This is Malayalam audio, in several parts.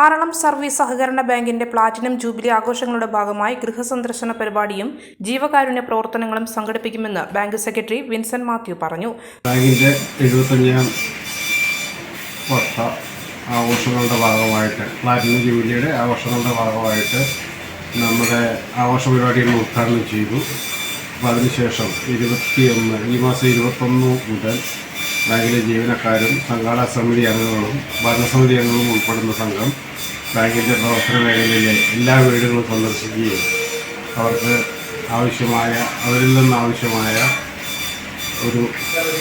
ആറളം സർവീസ് സഹകരണ ബാങ്കിന്റെ പ്ലാറ്റിനം ജൂബിലി ആഘോഷങ്ങളുടെ ഭാഗമായി ഗൃഹസന്ദർശന പരിപാടിയും ജീവകാരുണ്യ പ്രവർത്തനങ്ങളും സംഘടിപ്പിക്കുമെന്ന് ബാങ്ക് സെക്രട്ടറി വിൻസെന്റ് മാത്യു പറഞ്ഞു. ബാങ്കിന്റെ എഴുപത്തഞ്ചാം വർഷ ആഘോഷങ്ങളുടെ ഭാഗമായിട്ട് പ്ലാറ്റിനം ജൂബിലിയുടെ ആഘോഷങ്ങളുടെ ഭാഗമായിട്ട് നമ്മുടെ ആഘോഷ പരിപാടികൾ ഉദ്ഘാടനം ചെയ്തു. അപ്പോൾ അതിനുശേഷം ഇരുപത്തിയൊന്ന് ഈ മാസം ഇരുപത്തൊന്ന് മുതൽ ബാങ്കിലെ ജീവനക്കാരും സംഘാടക സമിതി അംഗങ്ങളും ഭരണസമിതി അംഗങ്ങളും ഉൾപ്പെടുന്ന സംഘം ബാങ്കിന്റെ പ്രവർത്തന മേഖലയിലെ എല്ലാ വീടുകളും സന്ദർശിക്കുകയും അവർക്ക് ആവശ്യമായ അവരിൽ നിന്ന് ആവശ്യമായ ഒരു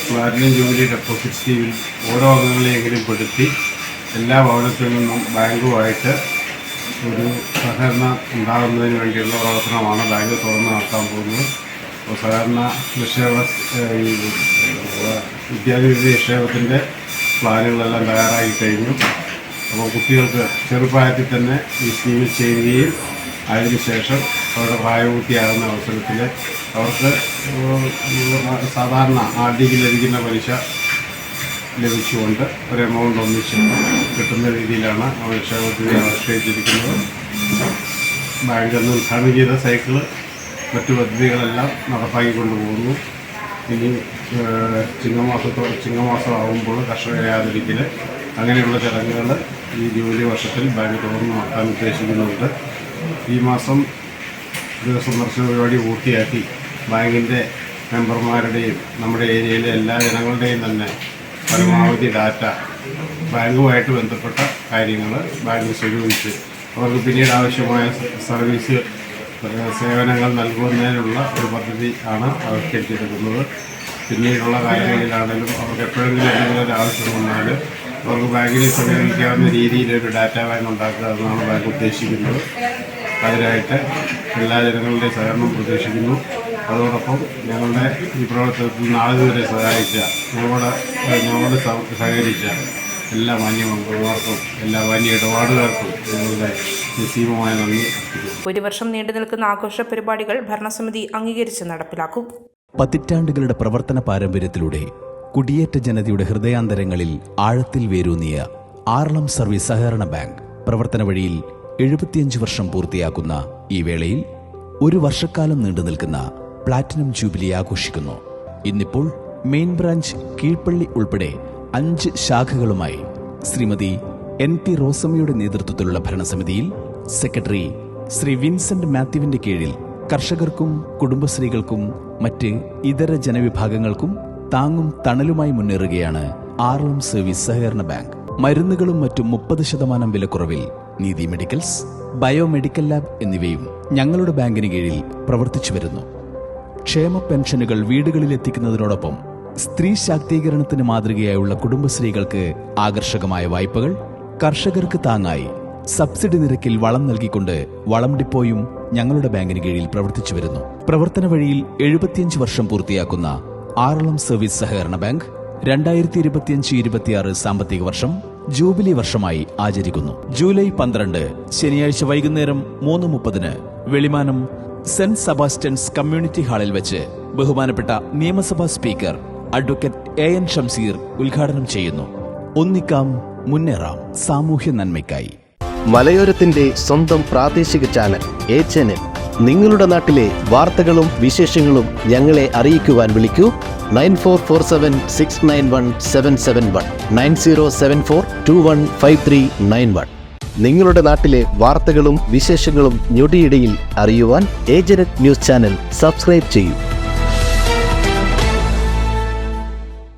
പ്ലാറ്റിനം ജൂബിലി ഡെപ്പോസിറ്റ് സ്കീമിൽ ഓരോ അംഗങ്ങളെയെങ്കിലും പെടുത്തി എല്ലാ ഭവനത്തിൽ നിന്നും ബാങ്കുമായിട്ട് ഒരു സഹകരണം ഉണ്ടാകുന്നതിന് വേണ്ടിയുള്ള പ്രവർത്തനമാണ് ബാങ്ക് തുറന്ന് നടത്താൻ പോകുന്നത്. സഹകരണ നിക്ഷേപ വിദ്യാഭ്യാസ നിക്ഷേപത്തിന്റെ പ്ലാനുകളെല്ലാം തയ്യാറായി കഴിഞ്ഞു. അപ്പോൾ കുട്ടികൾക്ക് ചെറുപ്രായത്തിൽ തന്നെ ഈ സ്കീമിൽ ചേരുകയും അതിനുശേഷം അവരുടെ പ്രായപൂർത്തിയാകുന്ന അവസരത്തിൽ അവർക്ക് സാധാരണ ആർ ഡിക്ക് ലഭിക്കുന്ന പലിശ ലഭിച്ചുകൊണ്ട് ഒരു എമൗണ്ട് ഒന്നിച്ച് കിട്ടുന്ന രീതിയിലാണ് നിക്ഷേപത്തിനെ ആശ്രയിച്ചിരിക്കുന്നത്. ബാങ്കിൽ നിന്ന് ഉദ്ഘാടനം ചെയ്ത സൈക്കിൾ മറ്റു പദ്ധതികളെല്ലാം നടപ്പാക്കിക്കൊണ്ട് പോകുന്നു ഇനി ചിങ്ങമാസത്തോ ചിങ്ങമാസം ആകുമ്പോൾ കർഷക യാതൊരിക്കൽ അങ്ങനെയുള്ള ചടങ്ങുകൾ ഈ ജൂലൈ വർഷത്തിൽ ബാങ്ക് തുറന്ന് നടത്താൻ ഉദ്ദേശിക്കുന്നുണ്ട്. ഈ മാസം സന്ദർശന പരിപാടി പൂർത്തിയാക്കി ബാങ്കിന്റെ മെമ്പർമാരുടെയും നമ്മുടെ ഏരിയയിലെ എല്ലാ ജനങ്ങളുടെയും തന്നെ പരമാവധി ഡാറ്റ ബാങ്കുമായിട്ട് ബന്ധപ്പെട്ട കാര്യങ്ങൾ ബാങ്ക് സ്വരൂപിച്ച് അവർക്ക് പിന്നീട് ആവശ്യമായ സർവീസ് സേവനങ്ങൾ നൽകുന്നതിനുള്ള ഒരു പദ്ധതി ആണ് ആവിഷ്കരിച്ചിരിക്കുന്നത് പിന്നീടുള്ള കാര്യങ്ങളിലാണെങ്കിലും അവർക്ക് എപ്പോഴെങ്കിലും എന്തെങ്കിലും ഒരു ആവശ്യം വന്നാൽ അവർക്ക് ബാങ്കിനെ സമീപിക്കാവുന്ന രീതിയിലൊരു ഡാറ്റ ബാങ്ക് ഉണ്ടാക്കുക എന്നാണ് ബാങ്ക് ഉദ്ദേശിക്കുന്നത്. അതിനായിട്ട് എല്ലാ ജനങ്ങളുടെയും സഹകരണം പ്രതീക്ഷിക്കുന്നു. അതോടൊപ്പം ഞങ്ങളുടെ ഈ പ്രവർത്തനത്തിൽ നാളെ വരെ സഹായിച്ച ഞങ്ങളുടെ ഞങ്ങളോട് സഹ- സഹകരിച്ച എല്ലാ മാന്യമംഗളമാർക്കും എല്ലാ മാന്യ ഇടപാടുകാർക്കും ഞങ്ങളുടെ നിസ്സീമമായ നന്ദി ഒരു വർഷം നീണ്ടു നിൽക്കുന്ന ആഘോഷ പരിപാടികൾ ഭരണസമിതി അംഗീകരിച്ച് നടപ്പിലാക്കും. പതിറ്റാണ്ടുകളുടെ പ്രവർത്തന പാരമ്പര്യത്തിലൂടെ കുടിയേറ്റ ജനതയുടെ ഹൃദയാന്തരങ്ങളിൽ ആഴത്തിൽ വേരൂന്നിയ ആറളം സർവീസ് സഹകരണ ബാങ്ക് പ്രവർത്തന വഴിയിൽ എഴുപത്തിയഞ്ച് വർഷം പൂർത്തിയാക്കുന്ന ഈ വേളയിൽ ഒരു വർഷക്കാലം നീണ്ടു നിൽക്കുന്ന പ്ലാറ്റിനം ജൂബിലി ആഘോഷിക്കുന്നു. ഇന്നിപ്പോൾ മെയിൻ ബ്രാഞ്ച് കീഴ്പള്ളി ഉൾപ്പെടെ അഞ്ച് ശാഖകളുമായി ശ്രീമതി എൻ ടി റോസമ്മയുടെ നേതൃത്വത്തിലുള്ള ഭരണസമിതിയിൽ സെക്രട്ടറി ശ്രീ വിൻസെന്റ് മാത്യുവിന്റെ കീഴിൽ കർഷകർക്കും കുടുംബശ്രീകൾക്കും മറ്റ് ഇതര ജനവിഭാഗങ്ങൾക്കും താങ്ങും തണലുമായി മുന്നേറുകയാണ് ആർലം സർവീസ് സഹകരണ ബാങ്ക്. മരുന്നുകളും മറ്റും മുപ്പത് ശതമാനം വിലക്കുറവിൽ നീതി മെഡിക്കൽസ് ബയോമെഡിക്കൽ ലാബ് എന്നിവയും ഞങ്ങളുടെ ബാങ്കിന് കീഴിൽ പ്രവർത്തിച്ചു വരുന്നു. ക്ഷേമ പെൻഷനുകൾ വീടുകളിൽ എത്തിക്കുന്നതിനോടൊപ്പം സ്ത്രീ ശാക്തീകരണത്തിന് മാതൃകയായുള്ള കുടുംബശ്രീകൾക്ക് ആകർഷകമായ വായ്പകൾ കർഷകർക്ക് താങ്ങായി. സബ്സിഡി നിരക്കിൽ വളം നൽകിക്കൊണ്ട് വളം ഡിപ്പോയും ഞങ്ങളുടെ ബാങ്കിന് കീഴിൽ പ്രവർത്തിച്ചു വരുന്നു. പ്രവർത്തന വഴിയിൽ എഴുപത്തിയഞ്ച് വർഷം പൂർത്തിയാക്കുന്ന ആറളം സർവീസ് സഹകരണ ബാങ്ക് രണ്ടായിരത്തി ഇരുപത്തിയഞ്ച് ഇരുപത്തിയാറ് സാമ്പത്തിക വർഷം ജൂബിലി വർഷമായി ആചരിക്കുന്നു. ജൂലൈ പന്ത്രണ്ട് ശനിയാഴ്ച വൈകുന്നേരം മൂന്ന് മുപ്പതിന് വെളിമാനം സെന്റ് സെബാസ്റ്റ്യൻസ് കമ്മ്യൂണിറ്റി ഹാളിൽ വെച്ച് ബഹുമാനപ്പെട്ട നിയമസഭാ speaker advocate A N Shamseer ഉദ്ഘാടനം ചെയ്യുന്നു. ഒന്നിക്കാം മുന്നേറാം സാമൂഹ്യ നന്മയ്ക്കായി. മലയോരത്തിന്റെ സ്വന്തം പ്രാദേശിക ചാനൽ എ ചാനൽ. നിങ്ങളുടെ നാട്ടിലെ വാർത്തകളും വിശേഷങ്ങളും ഞങ്ങളെ അറിയിക്കുവാൻ വിളിക്കൂ. Nine four four seven six nine one seven seven one. Nine zero seven four two one five three nine one. നിങ്ങളുടെ നാട്ടിലെ വാർത്തകളും വിശേഷങ്ങളും ഞൊടിയിടയിൽ അറിയുവാൻ ഏജനറ്റ് ന്യൂസ് ചാനൽ സബ്സ്ക്രൈബ് ചെയ്യൂ.